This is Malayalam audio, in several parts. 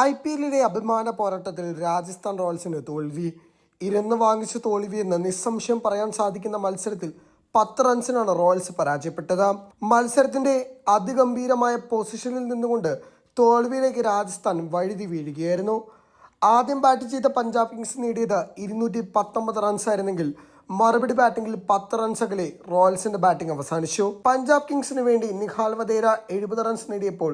ഐ പി എല്ലിലെ അഭിമാന പോരാട്ടത്തിൽ രാജസ്ഥാൻ റോയൽസിന് തോൽവി. ഇരുന്ന് വാങ്ങിച്ച തോൽവി എന്ന് നിസ്സംശയം പറയാൻ സാധിക്കുന്ന മത്സരത്തിൽ പത്ത് റൺസിനാണ് റോയൽസ് പരാജയപ്പെട്ടത്. മത്സരത്തിന്റെ അതിഗംഭീരമായ പൊസിഷനിൽ നിന്നുകൊണ്ട് തോൽവിയിലേക്ക് രാജസ്ഥാൻ വഴുതി വീഴുകയായിരുന്നു. ആദ്യം ബാറ്റ് ചെയ്ത പഞ്ചാബ് കിങ്സ് നേടിയത് ഇരുന്നൂറ്റി പത്തൊമ്പത് റൺസ് ആയിരുന്നെങ്കിൽ മറുപടി ബാറ്റിംഗിൽ പത്ത് റൺസ് അകലെ റോയൽസിന്റെ ബാറ്റിംഗ് അവസാനിച്ചു. പഞ്ചാബ് കിങ്സിന് വേണ്ടി നിഹാൽ വധേര എഴുപത് റൺസ് നേടിയപ്പോൾ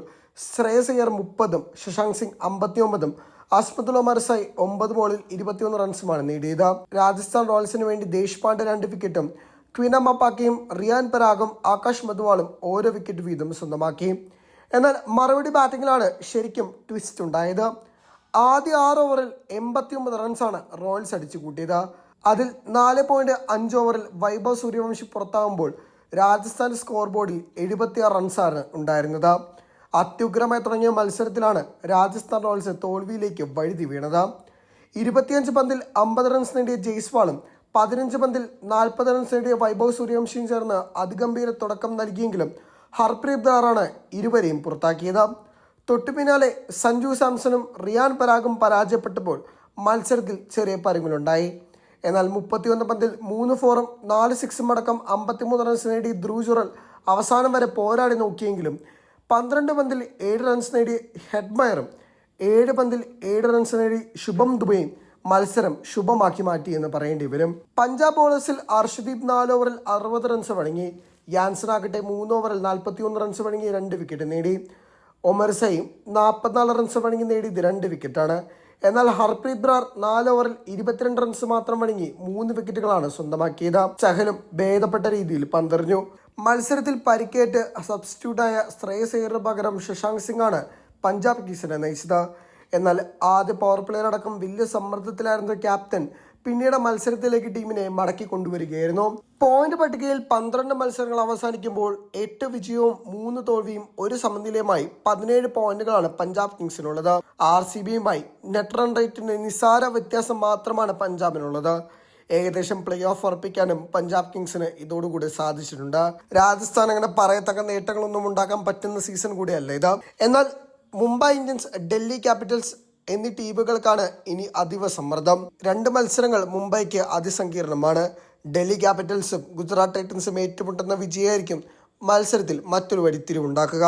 ശ്രേയസ് അയ്യർ മുപ്പതും ശശാങ്ക് സിംഗ് അമ്പത്തിയൊമ്പതും അസ്മതുൽ ഒമർസായി ഒമ്പത് ബോളിൽ ഇരുപത്തിയൊന്ന് റൺസുമാണ് നേടിയത്. രാജസ്ഥാൻ റോയൽസിന് വേണ്ടി ദേശ്പാണ്ഡെ രണ്ട് വിക്കറ്റും ക്വിന മപ്പാക്കിയും റിയാൻ പരാഗും ആകാശ് മധുവാളും ഓരോ വിക്കറ്റ് വീതം സ്വന്തമാക്കി. എന്നാൽ മറുപടി ബാറ്റിംഗിലാണ് ശരിക്കും ട്വിസ്റ്റ് ഉണ്ടായത്. ആദ്യ ആറ് ഓവറിൽ എൺപത്തിയൊമ്പത് റൺസാണ് റോയൽസ് അടിച്ചു കൂട്ടിയത് അതിൽ നാല് പോയിന്റ് അഞ്ച് ഓവറിൽ വൈഭവ് സൂര്യവംശി പുറത്താകുമ്പോൾ രാജസ്ഥാൻ സ്കോർ ബോർഡിൽ എഴുപത്തിയാറ് റൺസാണ് ഉണ്ടായിരുന്നത്. അത്യുഗ്രമായി തുടങ്ങിയ മത്സരത്തിലാണ് രാജസ്ഥാൻ റോയൽസ് തോൽവിയിലേക്ക് വഴുതി വീണത്. ഇരുപത്തിയഞ്ച് പന്തിൽ അമ്പത് റൺസ് നേടിയ ജയ്സ്വാളും പതിനഞ്ച് പന്തിൽ നാൽപ്പത് റൺസ് നേടിയ വൈഭവ് സൂര്യവംശിയും ചേർന്ന് അതിഗംഭീര തുടക്കം നൽകിയെങ്കിലും ഹർപ്രീത് ദാറാണ് ഇരുവരെയും പുറത്താക്കിയത്. തൊട്ടു പിന്നാലെ സഞ്ജു സാംസണും റിയാൻ പരാഗും പരാജയപ്പെട്ടപ്പോൾ മത്സരത്തിൽ ചെറിയ പരുങ്ങലുണ്ടായി. എന്നാൽ മുപ്പത്തിയൊന്ന് പന്തിൽ മൂന്ന് ഫോറും നാല് സിക്സും അടക്കം അമ്പത്തിമൂന്ന് റൺസ് നേടി ധ്രുവ് അവസാനം വരെ പോരാടി നോക്കിയെങ്കിലും പന്ത്രണ്ട് പന്തിൽ ഏഴ് റൺസ് നേടി ഹെഡ്മയറും ഏഴ് പന്തിൽ ഏഴ് റൺസ് നേടി ശുഭം ദുബൈയും മത്സരം ശുഭമാക്കി മാറ്റി എന്ന് പറയേണ്ടി വരും. പഞ്ചാബ് ബോളേഴ്സിൽ അർഷദീപ് നാല് ഓവറിൽ അറുപത് റൺസ് വഴങ്ങി. യാൻസൺ ആകട്ടെ മൂന്ന് ഓവറിൽ നാൽപ്പത്തിയൊന്ന് റൺസ് വഴങ്ങി രണ്ട് വിക്കറ്റ് നേടി. ഒമർസയും നാൽപ്പത്തിനാല് റൺസ് വഴങ്ങി നേടിയത് രണ്ട് വിക്കറ്റാണ്. എന്നാൽ ഹർപ്രീത് ബ്രാർ നാല് ഓവറിൽ ഇരുപത്തിരണ്ട് റൺസ് മാത്രം വഴങ്ങി മൂന്ന് വിക്കറ്റുകളാണ് സ്വന്തമാക്കിയത്. ചഹലും ഭേദപ്പെട്ട രീതിയിൽ പന്തെറിഞ്ഞു. മത്സരത്തിൽ പരിക്കേറ്റ് സബ്സ്റ്റിറ്റ്യൂട്ടായ ശ്രേയസ് അയ്യറിന് പകരം ശശാങ്ക് സിംഗ് ആണ് പഞ്ചാബ് കിങ്സിനെ നയിച്ചത്. എന്നാൽ ആദ്യ പവർ പ്ലെയർ അടക്കം വലിയ സമ്മർദ്ദത്തിലായിരുന്ന ക്യാപ്റ്റൻ പിന്നീട് മത്സരത്തിലേക്ക് ടീമിനെ മടക്കി കൊണ്ടുവരികയായിരുന്നു. പോയിന്റ് പട്ടികയിൽ പന്ത്രണ്ട് മത്സരങ്ങൾ അവസാനിക്കുമ്പോൾ എട്ട് വിജയവും മൂന്ന് തോൽവിയും ഒരു സമനിലയുമായി പതിനേഴ് പോയിന്റുകളാണ് പഞ്ചാബ് കിങ്സിനുള്ളത്. ആർ സി ബിയുമായി നെറ്റ് റൺ റേറ്റിന് നിസ്സാര വ്യത്യാസം മാത്രമാണ് പഞ്ചാബിനുള്ളത്. ഏകദേശം പ്ലേ ഓഫ് ഉറപ്പിക്കാനും പഞ്ചാബ് കിങ്സിന് ഇതോടുകൂടി സാധിച്ചിട്ടുണ്ട്. രാജസ്ഥാൻ അങ്ങനെ പറയത്തക്ക നേട്ടങ്ങളൊന്നും ഉണ്ടാക്കാൻ പറ്റുന്ന സീസൺ കൂടിയല്ല ഇത്. എന്നാൽ മുംബൈ ഇന്ത്യൻസ് ഡൽഹി ക്യാപിറ്റൽസ് എന്നീ ടീമുകൾക്കാണ് ഇനി അതീവ സമ്മർദ്ദം. രണ്ട് മത്സരങ്ങൾ മുംബൈക്ക് അതിസങ്കീർണമാണ്. ഡൽഹി ക്യാപിറ്റൽസും ഗുജറാത്ത് ടൈറ്റൻസും ഏറ്റുമുട്ടുന്ന വിജയമായിരിക്കും മത്സരത്തിൽ മറ്റൊരു വഴിത്തിരിവുണ്ടാക്കുക